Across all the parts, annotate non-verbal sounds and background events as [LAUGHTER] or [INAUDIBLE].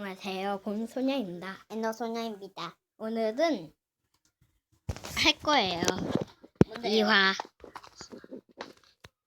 안녕하세요. 봄소녀입니다. 엔더소녀입니다. 오늘은 할 거예요. 뭔데요? 2화.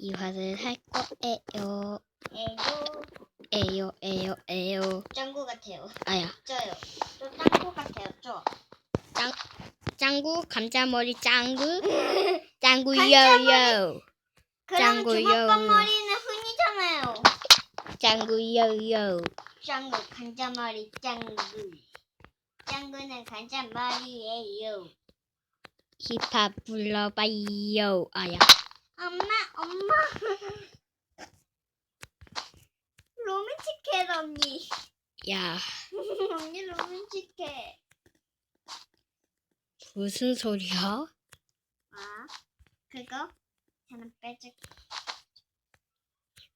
2화를 할 거예요. 에요. 에요, 에요, 에요. 짱구 같아요. 아야. 쪄요. 저 짱구 같아요. 쪄. 짱구, 감자머리 짱구. [LAUGHS] 짱구. 요요. 그럼 짱구요. 주먹밥 머리는 흔이잖아요. 짱구, 요요. 짱구 간자머리 짱구. 짱구는 간자머리예요. 힙합 불러봐요. 아야. 엄마, 엄마. [LAUGHS] 로맨틱해 언니. 야, [LAUGHS] 언니 로맨틱해. 무슨 소리야? 아, 그거 저는 빼줄.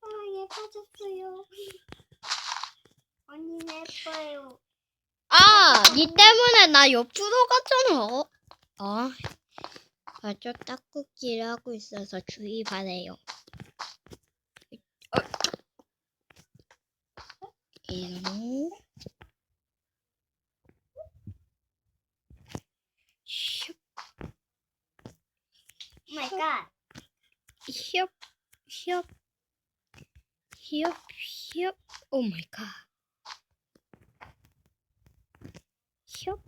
아 예뻐졌어요. 언니 예뻐요. 아, 니 때문에 나 옆으로 갔잖아. 어? 아주 딱꾹질 하고 있어서 주의 바래요. 어. 이런. 슉, 오 마이 갓. 슉, 슉, 슉, 슉. 오 마이 갓. 슉.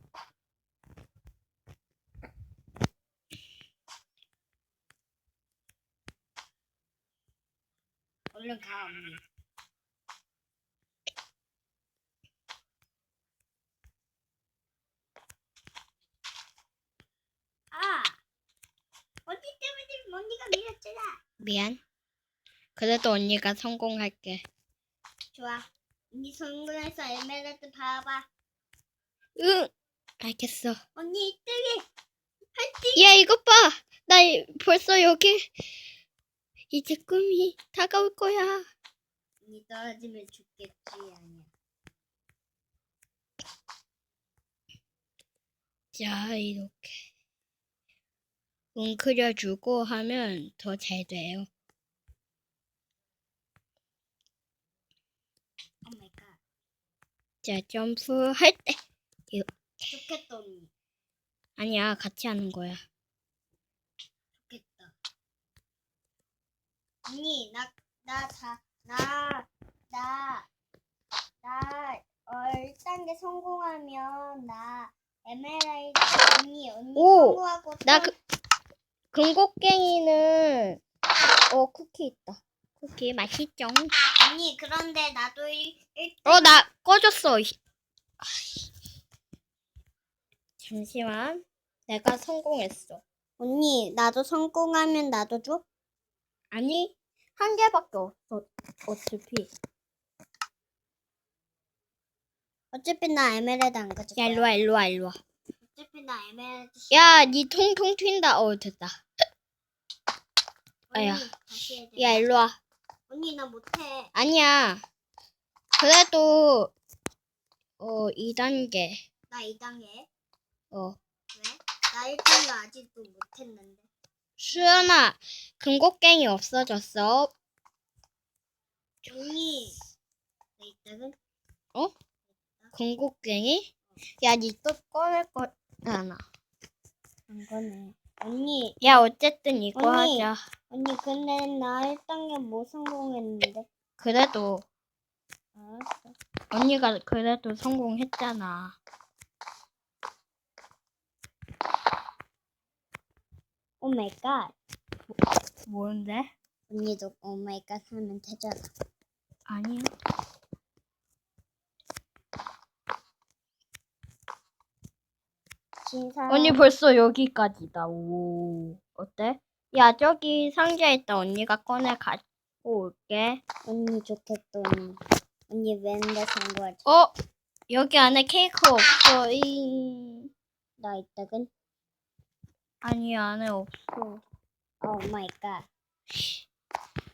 얼른 가 언니. 아, 언니 때문에 언니가 밀었잖아. 미안. 그래도 언니가 성공할게. 좋아. 언니 성공해서 에메랄드 봐봐. 응, 알겠어. 언니 1등이 화이팅! 야, 이것 봐. 나 이- 벌써 여기 이제 꿈이 다가올 거야. 언니 떨어지면 죽겠지 아니야. 자, 이렇게 웅크려주고 하면 더 잘 돼요. 자, 점프할 때 좋겠다 언니. 아니야, 같이 하는 거야. 좋겠다. 언니 나나다나나나 어, 1단계 성공하면 나 에메랄드 언니 언니 오! 성공하고 나 또- 그, 금곡갱이는 어 쿠키 있다. 쿠키 맛있죠? 언니 그런데 나도 1, 어, 나 꺼졌어. 이- 아이. 잠시만. 내가 성공했어. 언니 나도 성공하면 나도 줘? 아니, 한 개밖에 없어. 어차피. 어차피 나 에메랄드 안 가질 야. 일로와, 일로와, 일로와. 어차피 나 에메랄드 야, 니 통통 튄다. 어, 됐다. 언니, 아야. 다시 해야 돼. 야, 일로와. 언니 나 못해. 아니야. 그래도, 어, 2단계. 나 2단계. 어. 왜? 나 1단계 아직도 못했는데. 수연아, 금곡갱이 없어졌어. 언니 나 이따금 금곡갱이? 야, 니 또 꺼낼 거잖아. 안 거네. 언니 야, 어쨌든 이거 언니. 하자. 언니 근데 나 1단계 못 성공했는데. 그래도, 알았어. 언니가 그래도 성공했잖아. 오 마이 갓. 뭔데? 언니도 오 마이 갓 하면 되잖아. 아니야. 진사. 언니 벌써 여기까지다. 오. 어때? 야, 저기 상자에 있다. 언니가 꺼내 가지고 올게. 언니 좋겠다 언니. 언니 웬데 성공하지? 어? 여기 안에 케이크 없어. 이... 나 이따금. 아니, 안에 없어. 오 마이 갓.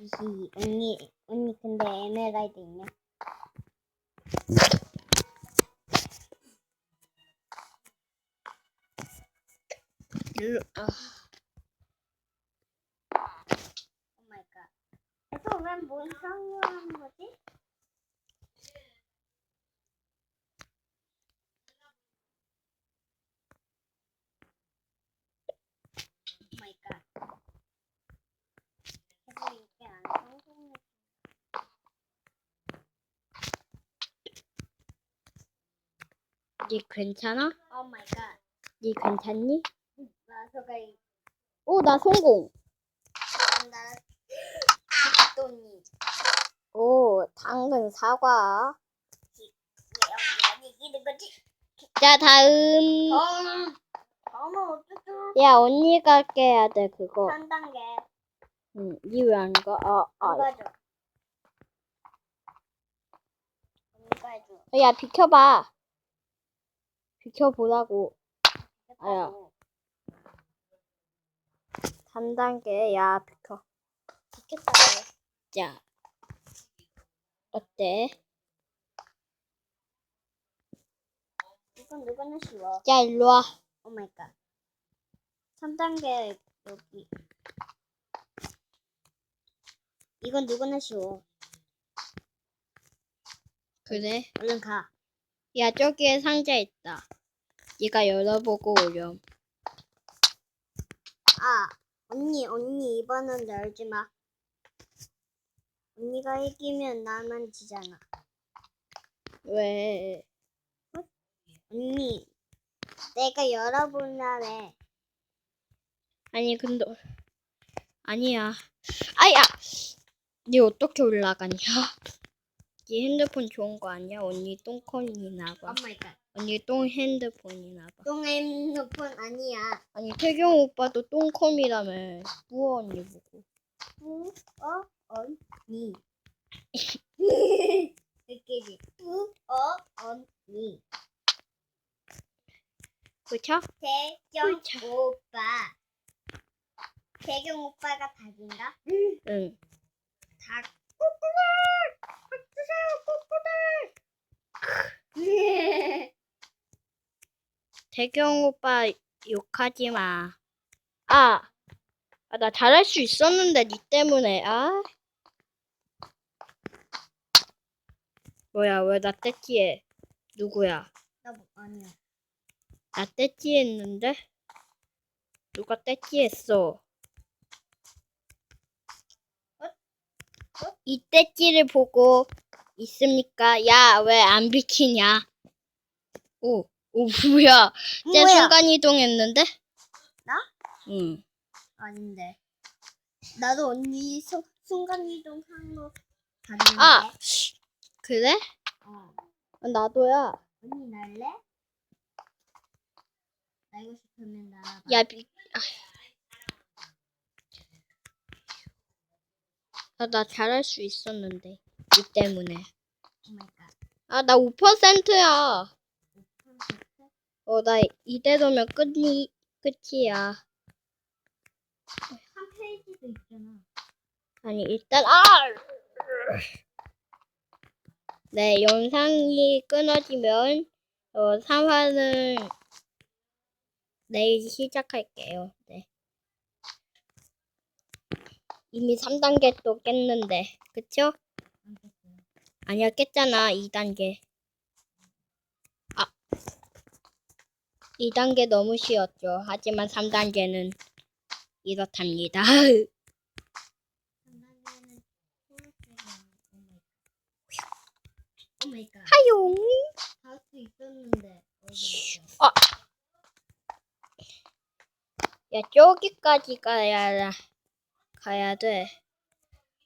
이 언니 언니 근데 에메랄드 있냐? 일로, 아. 오 마이 갓. 그래서 왜 뭔 상황한 거지? 니 괜찮아? 오 마이 갓. 니 괜찮니? 마서가 오, 나 성공. 한다. 돈이. 오, 당근 사과. 여기 이기는 거지? 자, 다음. 다음. 다음은 어쩌죠? 야, 언니가 깨야 돼, 그거. 한 단계. 응, 니왜안 가? 아, 아. 언니가 해줘. 야, 비켜봐. 비켜보라고. 아야. 3단계, 야, 비켜. 좋겠다. 자. 어때? 이건 누구나 쉬워. 자, 일로 와. 오 마이 갓. 3단계 여기. 이건 누구나 쉬워. 그래? 얼른 가. 야, 저기에 상자 있다. 네가 열어보고 오렴. 아, 언니, 언니 이번은 열지 마. 언니가 이기면 나만 지잖아. 왜? 언니, 내가 열어보려래. 아니, 근데, 아니야. 아야! 니 어떻게 올라가냐? [LAUGHS] 니 핸드폰 좋은 거 아니야? 언니 똥콘이나 봐. 오 마이 갓. 언니 똥 핸드폰이나 봐. 똥 핸드폰 아니야. 아니, 태경 오빠도 똥컴이라며. 우와, 언니 보고. 우, 어, 언니. [LAUGHS] 느끼지? 우, 어, 언니. 그쵸? 태경 그쵸. 오빠. 태경 오빠가 닭인가? 응. 닭. 꼬꼬들! 주세요, 꼬꼬들! [LAUGHS] 태경 오빠 욕하지 마. 아! 아, 나 잘할 수 있었는데, 니 때문에. 아. 뭐야, 왜 나 떼찌해? 누구야? 나 뭐, 아니야. 나 떼찌했는데? 누가 떼찌했어? 이 떼찌를 보고 있습니까? 야, 왜 안 비키냐? 오, 오, 뭐야. 쟤 뭐야? 순간 이동했는데? 나? 응. 아닌데. 나도 언니 수, 순간이동 한거 봤는데. 아! 그래? 어. 나도야. 언니 날래? 날고 싶으면 날아봐. 야, 비... 아, 나 잘할 수 있었는데. 이 때문에. 오마이갓. 아, 나 5%야. 어, 나 이대로면 끝이, 끝이야. 한 페이지도 있잖아. 아니, 일단, 아! 네, 영상이 끊어지면, 어, 3화는 내일 시작할게요. 네. 이미 3단계 또 깼는데, 그쵸? 아니야, 깼잖아, 2단계. 2단계 너무 쉬웠죠. 하지만 3단계는 이렇답니다. 3단계는 초록색이야. 오마이갓. 오마이갓. 하용. 할. 야, 저기까지 가야, 가야 돼.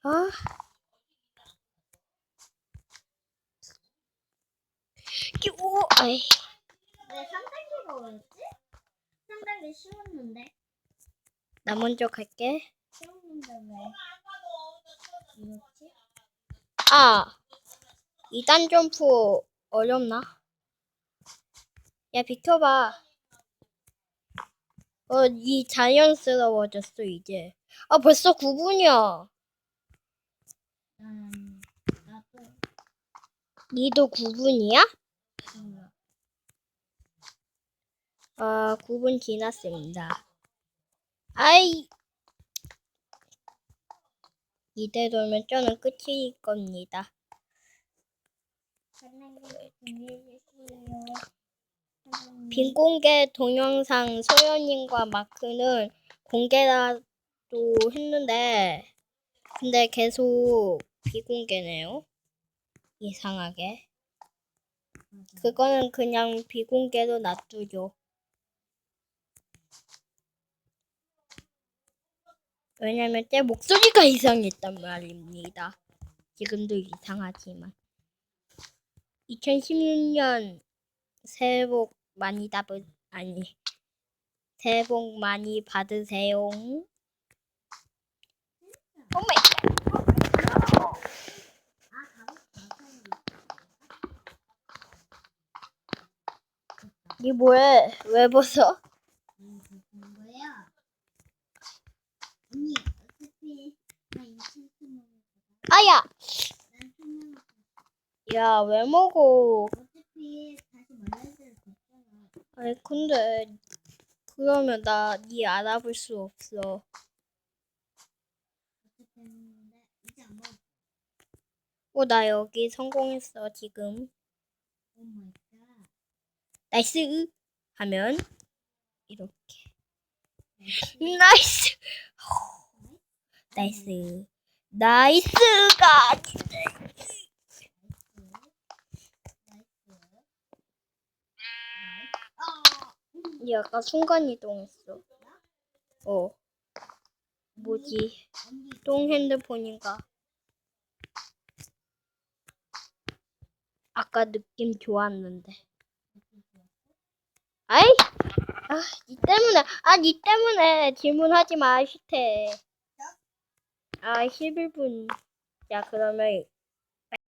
아. 끼우, 아이. 왜 3단계가 어렵지? 3단계 쉬웠는데? 나 먼저 갈게. 쉬웠는데 왜? 이렇지? 아. 2단 점프 어렵나? 야, 비켜봐. 어, 이 자연스러워졌어, 이제. 아, 벌써 9분이야. 음, 나도 니도 9분이야? 몰라. 아, 9분 지났습니다. 아이. 이대로면 저는 끝일 겁니다. 3단계 준비해주세요. 빈 공개 동영상 소연님과 마크는 공개라도 했는데, 근데 계속 비공개네요. 이상하게. 그거는 그냥 비공개로 놔두죠. 왜냐면 제 목소리가 이상했단 말입니다. 지금도 이상하지만. 2016년 새해 복 많이 받으, 아니, 새해 복 많이 받으세요. 니 뭐해? 왜 벗어? 뭐야? 언니 어차피 나 인천수 아야! 야, 왜 먹어? 아니, 근데, 그러면 나 니 알아볼 수 없어. 어, 나 여기 성공했어, 지금. 나이스! 하면, 이렇게. 나이스! [LAUGHS] 나이스. 나이스가 아닌데. 니 아까 순간이동했어. 어. 뭐지? 똥 핸드폰인가? 아까 느낌 좋았는데. 아이! 아, 니 때문에, 아, 니 때문에 질문하지 마, 시태. 아, 11분. 야, 그러면